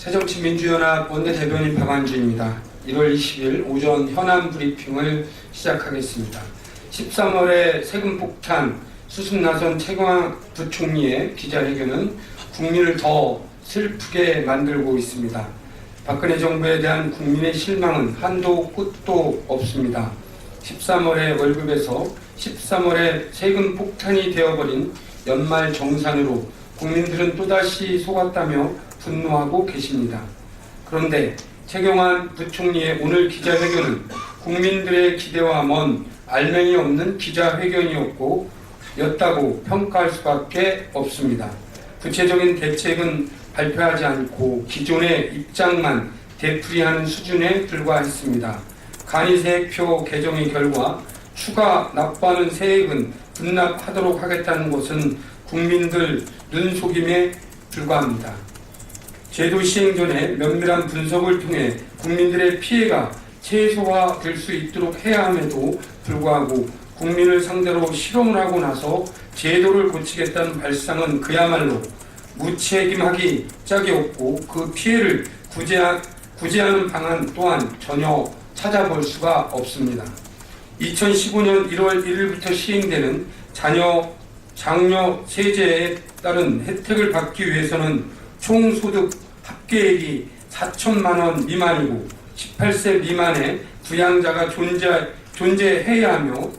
새정치민주연합 원내대변인 박완주입니다. 1월 20일 오전 현안 브리핑을 시작하겠습니다. 13월에 세금 폭탄 수습 나선 최광 부총리의 기자회견은 국민을 더 슬프게 만들고 있습니다. 박근혜 정부에 대한 국민의 실망은 한도 끝도 없습니다. 13월의 월급에서 13월에 세금 폭탄이 되어버린 연말 정산으로 국민들은 또다시 속았다며 분노하고 계십니다. 그런데 최경환 부총리의 오늘 기자회견은 국민들의 기대와 먼 알맹이 없는 기자회견이었고 였다고 평가할 수밖에 없습니다. 구체적인 대책은 발표하지 않고 기존의 입장만 되풀이하는 수준에 불과했습니다. 간이세액표 개정의 결과 추가 납부하는 세액은 분납하도록 하겠다는 것은 국민들 눈속임에 불과합니다. 제도 시행 전에 면밀한 분석을 통해 국민들의 피해가 최소화될 수 있도록 해야 함에도 불구하고 국민을 상대로 실험을 하고 나서 제도를 고치겠다는 발상은 그야말로 무책임하기 짝이 없고 그 피해를 구제하, 구제하는 방안 또한 전혀 찾아볼 수가 없습니다. 2015년 1월 1일부터 시행되는 자녀 장려 세제에 따른 혜택을 받기 위해서는 총소득 합계액이 4천만 원 미만이고 18세 미만의 부양자가 존재, 존재해야 하며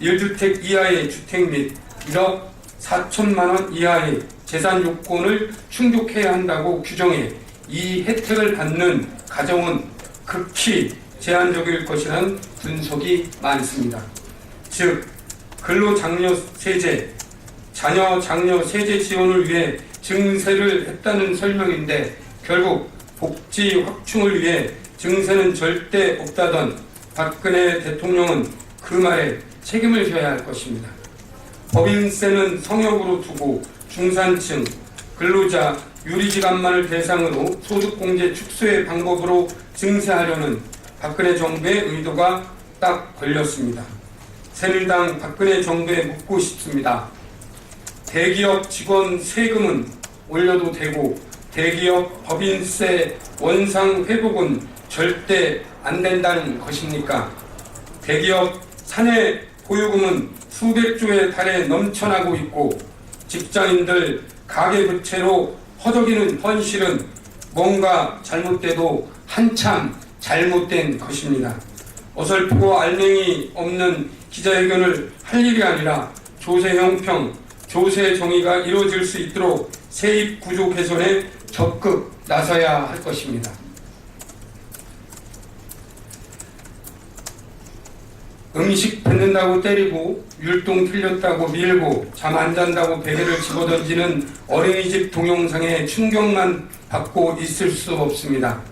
1주택 이하의 주택 및 1억 4천만 원 이하의 재산 요건을 충족해야 한다고 규정해 이 혜택을 받는 가정은 극히 제한적일 것이라는 분석이 많습니다. 즉 근로장려 세제, 자녀 장려 세제 지원을 위해 증세를 했다는 설명인데 결국 복지 확충을 위해 증세는 절대 없다던 박근혜 대통령은 그 말에 책임을 져야 할 것입니다. 법인세는 성역으로 두고 중산층, 근로자, 유리지간만을 대상으로 소득공제 축소의 방법으로 증세하려는 박근혜 정부의 의도가 딱 걸렸습니다. 새누리당 박근혜 정부에 묻고 싶습니다. 대기업 직원 세금은 올려도 되고 대기업 법인세 원상 회복은 절대 안 된다는 것입니까? 대기업 사내 보유금은 수백조에 달해 넘쳐나고 있고 직장인들 가계부채로 허덕이는 현실은 뭔가 잘못돼도 한참 잘못된 것입니다. 어설프고 알맹이 없는 기자회견을 할 일이 아니라 조세 형평, 조세 정의가 이루어질 수 있도록 세입 구조 개선에 적극 나서야 할 것입니다. 음식 뱉는다고 때리고 율동 틀렸다고 밀고 잠 안 잔다고 베개를 집어던지는 어린이집 동영상에 충격만 받고 있을 수 없습니다.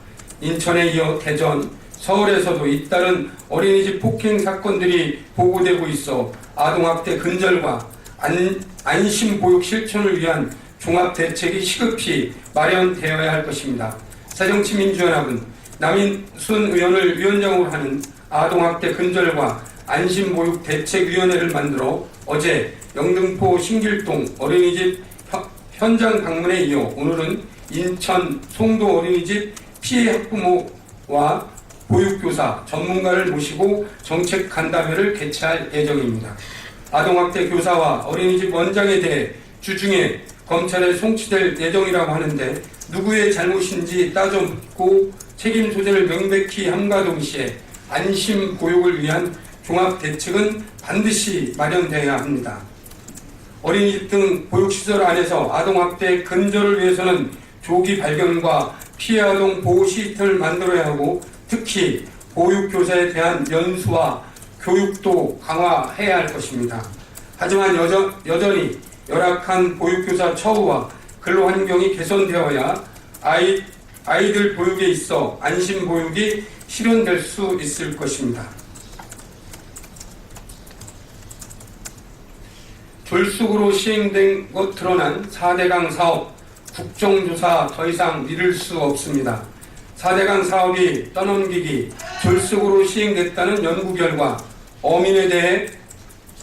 인천에 이어 대전, 서울에서도 잇따른 어린이집 폭행 사건들이 보고되고 있어 아동학대 근절과 안, 안심보육 실천을 위한 종합대책이 시급히 마련되어야 할 것입니다. 새정치민주연합은 남인순 의원을 위원장으로 하는 아동학대 근절과 안심보육 대책위원회를 만들어 어제 영등포 신길동 어린이집 현- 현장 방문에 이어 오늘은 인천 송도 어린이집 피해 학부모와 보육교사 전문가를 모시고 정책 간담회를 개최할 예정입니다. 아동학대 교사와 어린이집 원장에 대해 주중에 검찰에 송치될 예정이라고 하는데 누구의 잘못인지 따져 묻고 책임 소재를 명백히 함과 동시에 안심 보육을 위한 종합 대책은 반드시 마련되어야 합니다. 어린이집 등 보육시설 안에서 아동학대 근절을 위해서는 조기 발견과 피해 아동 보호 시스템을 만들어야 하고 특히 보육교사에 대한 연수와 교육도 강화해야 할 것입니다. 하지만 여전, 여전히 열악한 보육교사 처우와 근로 환경이 개선되어야 아이, 아이들 보육에 있어 안심 보육이 실현될 수 있을 것입니다. 졸속으로 시행된 것 드러난 4대강 사업 국정조사 더 이상 미룰 수 없습니다. 4대강 사업이 떠넘기기 졸속으로 시행됐다는 연구 결과 어민에 대해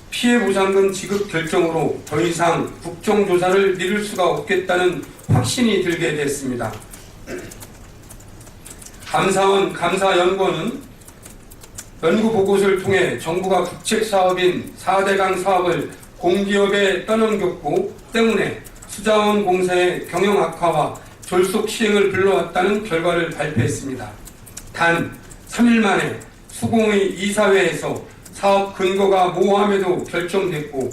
피해 보상금 지급 결정으로 더 이상 국정조사를 미룰 수가 없겠다는 확신이 들게 됐습니다. 감사원 감사연구원은 연구 보고서를 통해 정부가 국책 사업인 4대강 사업을 공기업에 떠넘겼고 때문에 수자원 공사의 경영 악화와 졸속 시행을 불러왔다는 결과를 발표했습니다. 단 3일 만에 수공의 이사회에서 사업 근거가 모호함에도 결정됐고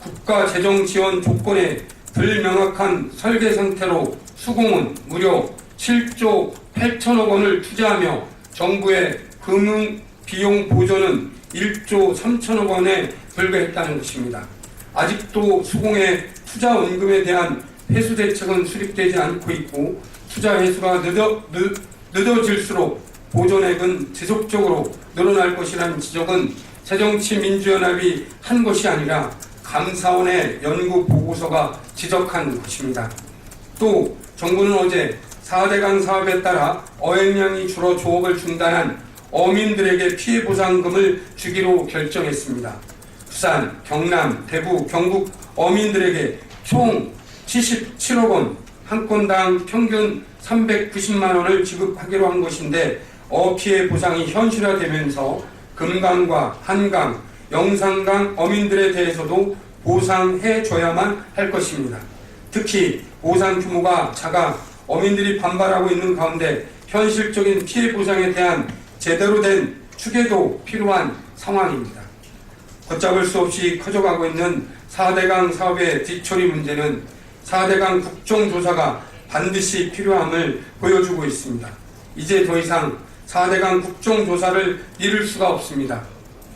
국가 재정 지원 조건에 불명확한 설계 상태로 수공은 무려 7조 8천억 원을 투자하며 정부의 금융 비용 보조는 1조 3천억 원에 불과했다는 것입니다. 아직도 수공의 투자 원금에 대한 회수 대책은 수립되지 않고 있고 투자 회수가 늦어, 늦, 늦어질수록 보존액은 지속적으로 늘어날 것이라는 지적은 새정치민주연합이 한 것이 아니라 감사원의 연구 보고서가 지적한 것입니다. 또 정부는 어제 4대강 사업에 따라 어획량이 줄어 조업을 중단한 어민들에게 피해 보상금을 주기로 결정했습니다. 부산, 경남, 대구, 경북 어민들에게 총 77억 원, 한 건당 평균 390만 원을 지급하기로 한 것인데 어피해 보상이 현실화되면서 금강과 한강, 영산강 어민들에 대해서도 보상해줘야만 할 것입니다. 특히 보상 규모가 작아 어민들이 반발하고 있는 가운데 현실적인 피해 보상에 대한 제대로 된 추계도 필요한 상황입니다. 걷잡을 수 없이 커져가고 있는 4대강 사업의 뒤처리 문제는 4대강 국정조사가 반드시 필요함을 보여주고 있습니다. 이제 더 이상 4대강 국정조사를 미룰 수가 없습니다.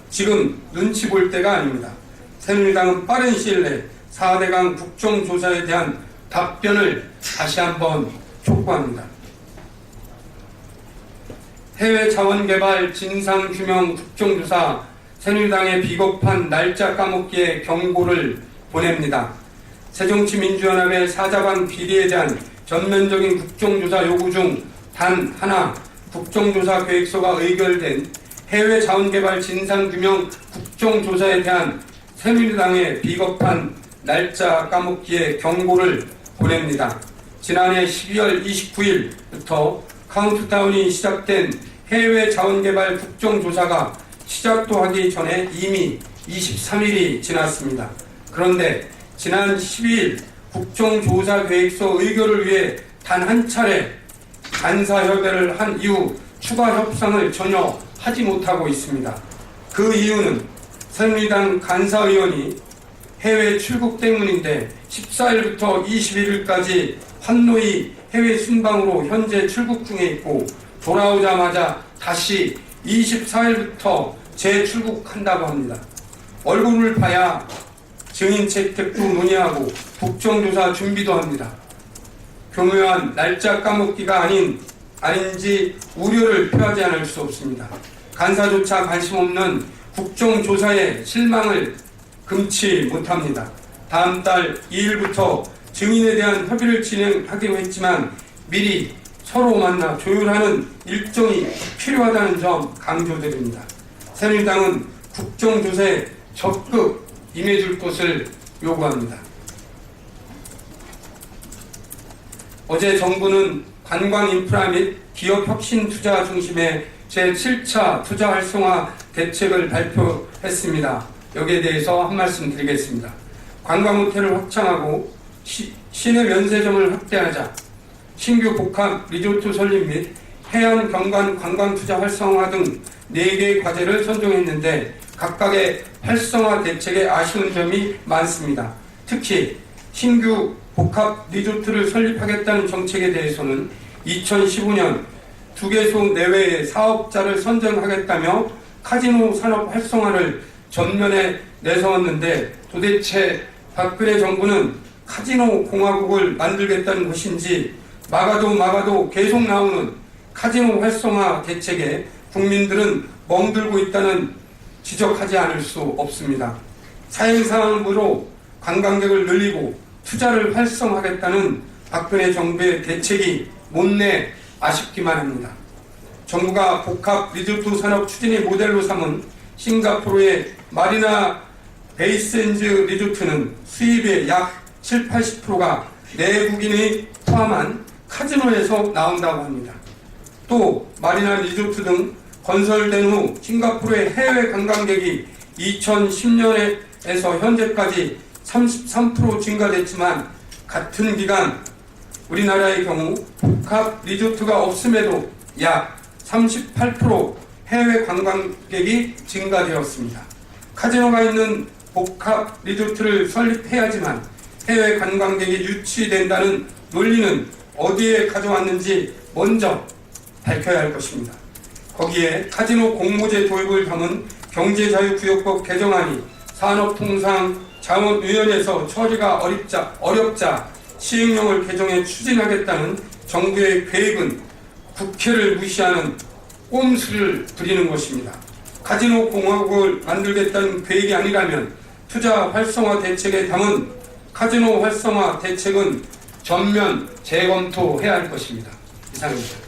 지금 눈치 볼 때가 아닙니다. 새누리당은 빠른 시일 내 4대강 국정조사에 대한 답변을 다시 한번 촉구합니다. 해외 자원개발 진상규명 국정조사 새누리당의 비겁한 날짜 까먹기에 경고를 보냅니다. 새정치민주연합의 사자반 비리에 대한 전면적인 국정조사 요구 중 단 하나 국정조사 계획서가 의결된 해외 자원개발 진상규명 국정조사에 대한 새누리당의 비겁한 날짜 까먹기에 경고를 보냅니다. 지난해 12월 29일부터 카운트다운이 시작된 해외 자원개발 국정조사가 시작도 하기 전에 이미 23일이 지났습니다. 그런데 지난 12일 국정조사 계획서 의결을 위해 단 한 차례 간사협의를 한 이후 추가 협상을 전혀 하지 못하고 있습니다. 그 이유는 새누리당 간사의원이 해외 출국 때문인데 14일부터 21일까지 환노이 해외 순방으로 현재 출국 중에 있고 돌아오자마자 다시 24일부터 재출국한다고 합니다. 얼굴을 봐야 증인 채택도 논의하고 국정조사 준비도 합니다. 교묘한 날짜 까먹기가 아닌 아닌지 우려를 표하지 않을 수 없습니다. 간사조차 관심 없는 국정조사에 실망을 금치 못합니다. 다음 달 2일부터 증인에 대한 협의를 진행하기로 했지만 미리 서로 만나 조율하는 일정이 필요하다는 점 강조드립니다. 새누리당은 국정조사에 적극 임해줄 것을 요구합니다. 어제 정부는 관광 인프라 및 기업 혁신 투자 중심의 제7차 투자 활성화 대책을 발표했습니다. 여기에 대해서 한 말씀 드리겠습니다. 관광 호텔을 확장하고 시, 시내 면세점을 확대하자 신규 복합 리조트 설립 및 해안 경관 관광 투자 활성화 등 4개의 과제를 선정했는데 각각의 활성화 대책에 아쉬운 점이 많습니다. 특히 신규 복합 리조트를 설립하겠다는 정책에 대해서는 2015년 두 개소 내외의 사업자를 선정하겠다며 카지노 산업 활성화를 전면에 내세웠는데 도대체 박근혜 정부는 카지노 공화국을 만들겠다는 것인지 막아도 막아도 계속 나오는 카지노 활성화 대책에 국민들은 멍들고 있다는 지적하지 않을 수 없습니다. 사행사항으로 관광객을 늘리고 투자를 활성화하겠다는 박근혜 정부의 대책이 못내 아쉽기만 합니다. 정부가 복합 리조트 산업 추진의 모델로 삼은 싱가포르의 마리나 베이센즈 리조트는 수입의 약 7, 80%가 내국인이 포함한 카지노에서 나온다고 합니다. 또 마리나 리조트 등 건설된 후 싱가포르의 해외 관광객이 2010년에서 현재까지 33% 증가됐지만 같은 기간 우리나라의 경우 복합 리조트가 없음에도 약 38% 해외 관광객이 증가되었습니다. 카지노가 있는 복합 리조트를 설립해야지만 해외 관광객이 유치된다는 논리는 어디에 가져왔는지 먼저 밝혀야 할 것입니다. 거기에 카지노 공모제 도입을 담은 경제자유구역법 개정안이 산업통상자원위원회에서 처리가 어렵자, 어렵자 시행령을 개정해 추진하겠다는 정부의 계획은 국회를 무시하는 꼼수를 부리는 것입니다. 카지노 공화국을 만들겠다는 계획이 아니라면 투자 활성화 대책에 담은 카지노 활성화 대책은 전면 재검토해야 할 것입니다. 이상입니다.